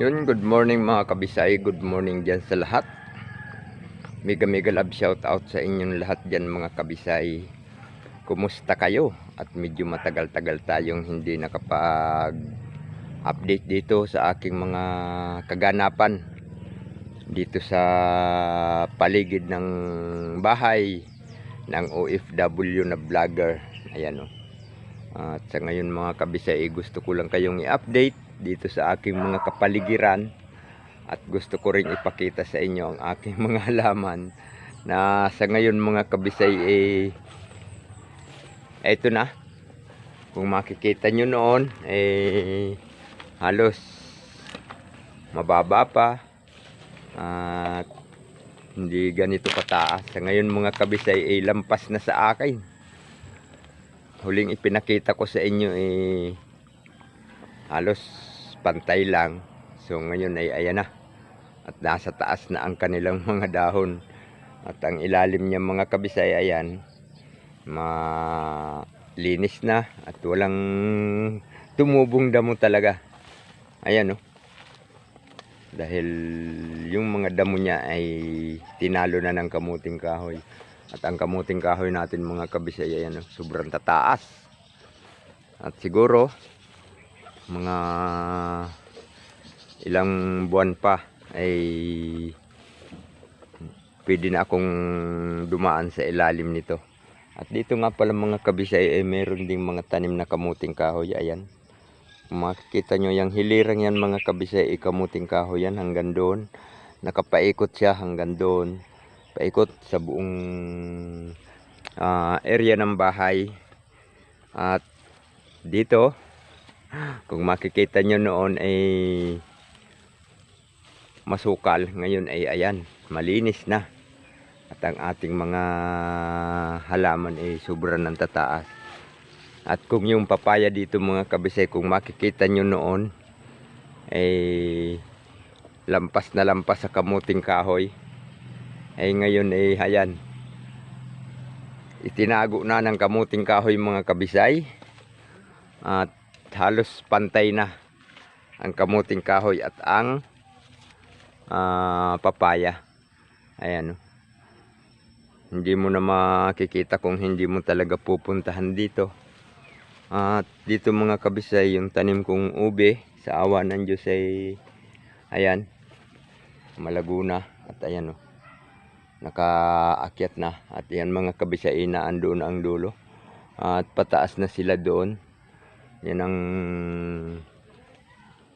Yun, good morning mga kabisay. Good morning dyan sa lahat. Mega mega love shout out sa inyong lahat dyan mga kabisay. Kumusta kayo? At medyo matagal-tagal tayong hindi nakapag update dito sa aking mga kaganapan dito sa paligid ng bahay ng OFW na vlogger. Ayan o. At sa ngayon mga kabisay, gusto ko lang kayong i-update dito sa aking mga kapaligiran. At gusto ko rin ipakita sa inyo ang aking mga halaman na sa ngayon mga kabisay eh eto na. Kung makikita nyo noon eh halos mababa pa. At hindi ganito kataas. Sa ngayon mga kabisay eh lampas na sa akin huling ipinakita ko sa inyo eh halos pantay lang. So ngayon ay ayan na. At nasa taas na ang kanilang mga dahon. At ang ilalim niya mga kabisay ayan malinis na at walang tumubong damo talaga. Ayan oh. Dahil yung mga damo niya ay tinalo na ng kamuting kahoy at ang kamuting kahoy natin mga kabisay ayan oh, sobrang tataas. At siguro mga ilang buwan pa ay pwede na akong dumaan sa ilalim nito. At dito nga pala mga kabisay ay meron ding mga tanim na kamuting kahoy. Ayan. Makikita nyo yung hilirang yan mga kabisay ay kamuting kahoy yan. Hanggang doon. Nakapaikot siya hanggang doon paikot sa buong ah, area ng bahay. At dito kung makikita nyo noon ay masukal ngayon ay ayan malinis na. At ang ating mga halaman ay sobrang ng tataas at kung yung papaya dito mga kabisay kung makikita nyo noon ay lampas na lampas sa kamuting kahoy ay ngayon ay ayan. Itinago na ng kamuting kahoy mga kabisay. At halos pantay na ang kamuting kahoy at ang ah, papaya. Ayan oh. hindi mo na makikita kung hindi mo talaga pupuntahan dito. At dito mga kabisay yung tanim kong ube sa awa ng Diyos ay ayan malaguna at ayan oh nakaakyat na. At yan mga kabisay inaando na ang dulo. At pataas na sila doon. Yan ang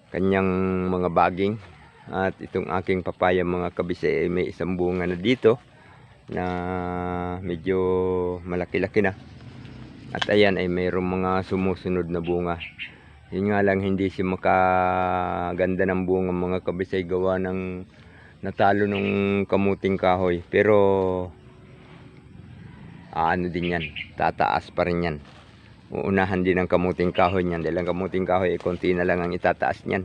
kanyang mga baging. At itong aking papaya mga kabisay ay may isang bunga na dito na medyo malaki-laki na. At ayan ay mayroong mga sumusunod na bunga. Yun nga lang hindi siya makaganda ng bunga mga kabisay. Gawa ng natalo nung kamuting kahoy. Pero ano din yan tataas pa rin yan. Uunahan din ang kamuting kahoy niyan dahil ang kamuting kahoy ay konti na lang ang itataas niyan.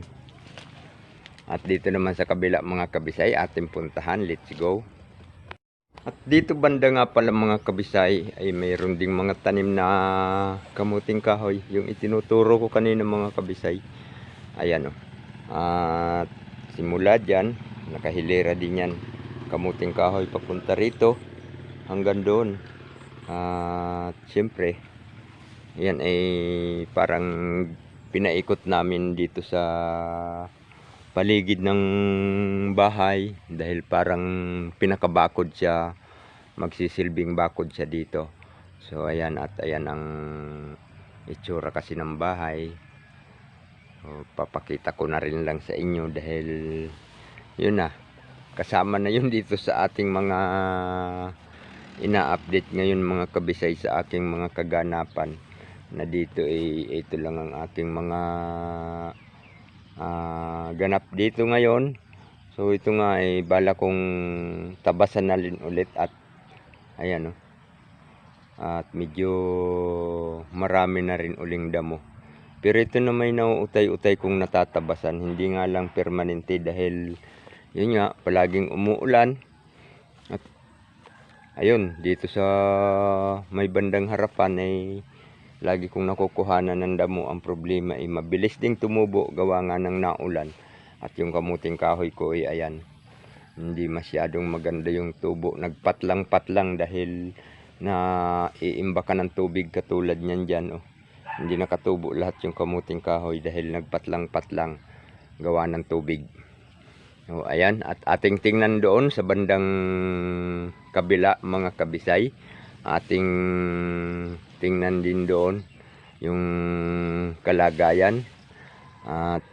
At dito naman sa kabila mga kabisay ating puntahan. Let's go. At dito banda nga pala mga kabisay ay mayroon ding mga tanim na kamuting kahoy. Yung itinuturo ko kanina mga kabisay. Ayan o at simula dyan nakahilera din yan. Kamuting kahoy papunta rito hanggang doon. At syempre yan ay parang pinaikot namin dito sa paligid ng bahay dahil parang pinakabakod siya magsisilbing bakod siya dito. So ayan at ayan ang itsura kasi ng bahay. So, papakita ko na rin lang sa inyo dahil yun na. Kasama na yun dito sa ating mga ina-update ngayon mga kabisay sa aking mga kaganapan na dito ay ito lang ang aking mga ah, ganap dito ngayon. So ito nga ay bala kong tabasan na rin ulit at ayan o at medyo marami na rin uling damo. Pero ito na may nauutay-utay kong natatabasan. Hindi nga lang permanente dahil yun nga palaging umuulan at ayun dito sa may bandang harapan ay lagi kong nakukuhanan ng damo ang problema ay mabilis ding tumubo gawa nga ng naulan At yung kamuting kahoy ko ay ayan. Hindi masyadong maganda yung tubo. Nagpatlang-patlang dahil na iimba ka ng tubig katulad niyan dyan. Oh. Hindi nakatubo lahat yung kamuting kahoy dahil nagpatlang-patlang gawa ng tubig. O, ayan, at ating tingnan doon sa bandang kabila mga kabisay. Ating tingnan din doon yung kalagayan. At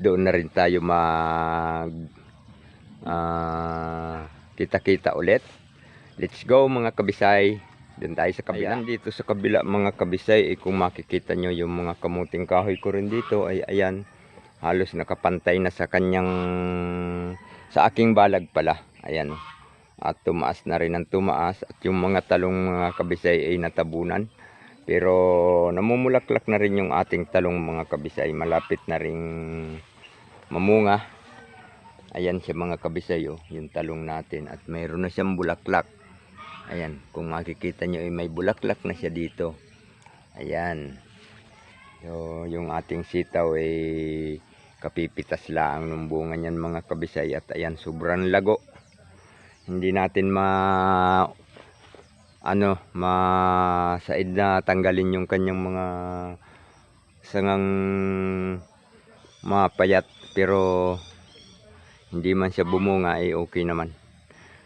doon na rin tayo mag ah, kita-kita ulit. Let's go mga kabisay. Doon tayo sa kabila. Ayan, dito sa kabila mga kabisay, eh, kung makikita nyo yung mga kamuting kahoy ko rin dito, ay ayan, halos nakapantay na sa kanyang, sa aking balag pala. Ayan, at tumaas na rin ang tumaas. At yung mga talong mga kabisay ay natabunan. Pero namumulaklak na rin yung ating talong mga kabisay. Malapit na ring mamunga. Ayan siya mga kabisay, oh, yung talong natin. At mayroon na siyang bulaklak. Ayan, kung makikita nyo ay may bulaklak na siya dito. Ayan. So, yung ating sitaw ay kapipitas lang ng bunga niyan mga kabisay. At ayan, sobrang lago. Hindi natin ma ano, masaid na tanggalin yung kanyang mga sangang mapayat pero hindi man siya bumunga ay okay naman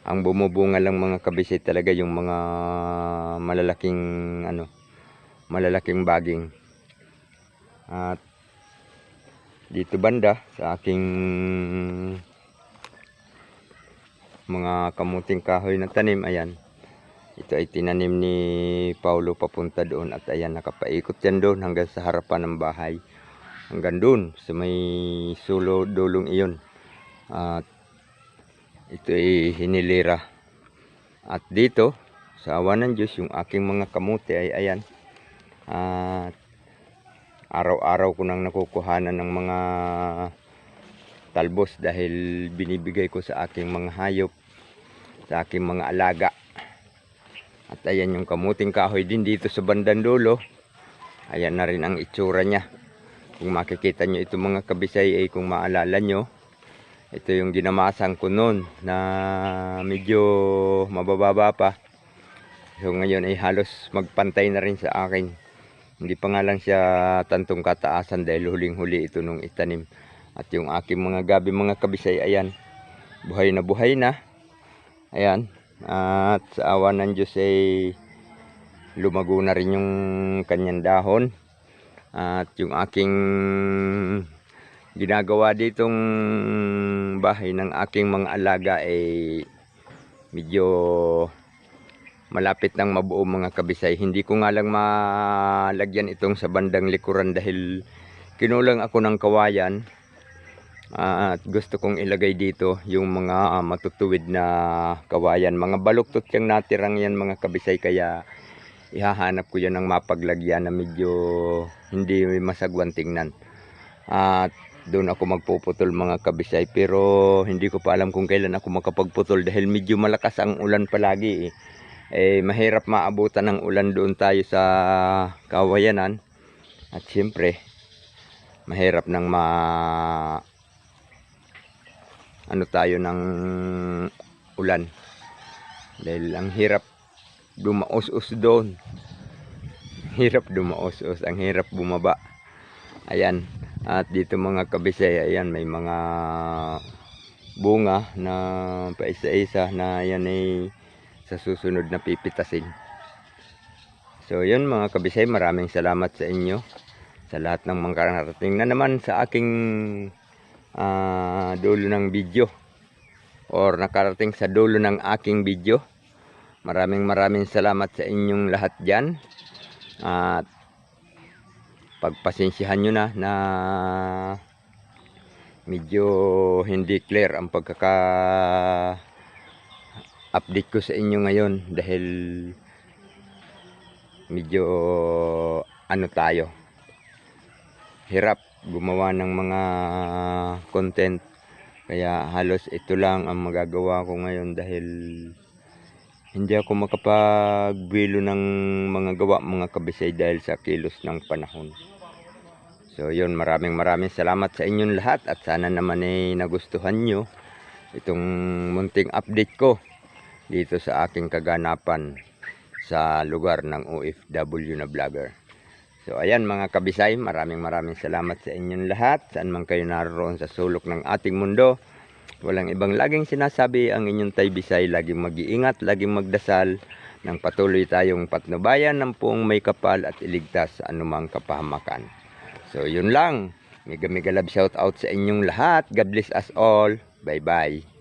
ang bumubunga lang mga kabisay talaga yung mga malalaking ano malalaking baging at dito banda sa aking mga kamuting kahoy na tanim ayan. Ito ay tinanim ni Paulo papunta doon at ayan nakapaikot yan doon hanggang sa harapan ng bahay. Hanggang doon sa may sulo dulong iyon. At ito ay hinilira. At dito sa awa ng Diyos yung aking mga kamote ay ayan. At araw-araw ko nang nakukuhanan ng mga talbos dahil binibigay ko sa aking mga hayop sa aking mga alaga at ayan yung kamuting kahoy din dito sa bandang dulo ayan na rin ang itsura niya kung makikita nyo ito mga kabisay ay kung maalala nyo ito yung ginamasan ko noon na medyo mabababa pa. So ngayon ay halos magpantay na rin sa akin. Hindi pa nga lang siya tantong kataasan dahil huling-huli ito nung itanim. At yung aking mga gabi mga kabisay, ayan, buhay na buhay na. Ayan, at sa awa ng Diyos ay lumago na rin yung kanyang dahon. At yung aking ginagawa ditong bahay ng aking mga alaga ay medyo malapit ng mabuo mga kabisay. Hindi ko nga lang malagyan itong sa bandang likuran dahil kinulang ako ng kawayan at gusto kong ilagay dito yung mga ah, matutuwid na kawayan. Mga baluktot yung natirang yan mga kabisay kaya ihahanap ko yan ng mapaglagyan na medyo hindi masagwan tingnan. At doon ako magpuputol mga kabisay pero hindi ko pa alam kung kailan ako makapagputol dahil medyo malakas ang ulan palagi eh. Eh mahirap maabutan ng ulan doon tayo sa kawayanan. At siyempre mahirap nang ma ano tayo ng ulan. Dahil ang hirap dumaos-os doon. Hirap dumaos-os ang hirap bumaba. Ayan. At dito mga kabisay, ayan may mga bunga na paisa-isa na yan ay sa susunod na pipitasin. So yun mga kabisay, maraming salamat sa inyo sa lahat ng mga kararating na naman sa aking uh, dulo ng video or nakarating sa dulo ng aking video. Maraming maraming salamat sa inyong lahat dyan. At pagpasensyahan nyo na na medyo hindi clear ang pagkaka update ko sa inyo ngayon dahil medyo ano tayo hirap gumawa ng mga content. Kaya halos ito lang ang magagawa ko ngayon dahil hindi ako makapagbilo ng mga gawa mga kabisay dahil sa kilos ng panahon. So yun, maraming maraming salamat sa inyong lahat at sana naman ay nagustuhan nyo itong munting update ko dito sa aking kaganapan sa lugar ng OFW na vlogger. So ayan mga kabisay, maraming maraming salamat sa inyong lahat. Saan man kayo naroon sa sulok ng ating mundo. Walang ibang laging sinasabi ang inyong tay bisay, laging mag-iingat, laging magdasal nang patuloy tayong patnubayan ng puong may kapal at iligtas sa anumang kapahamakan. So yun lang. Mega mega love shout out sa inyong lahat. God bless us all. Bye bye.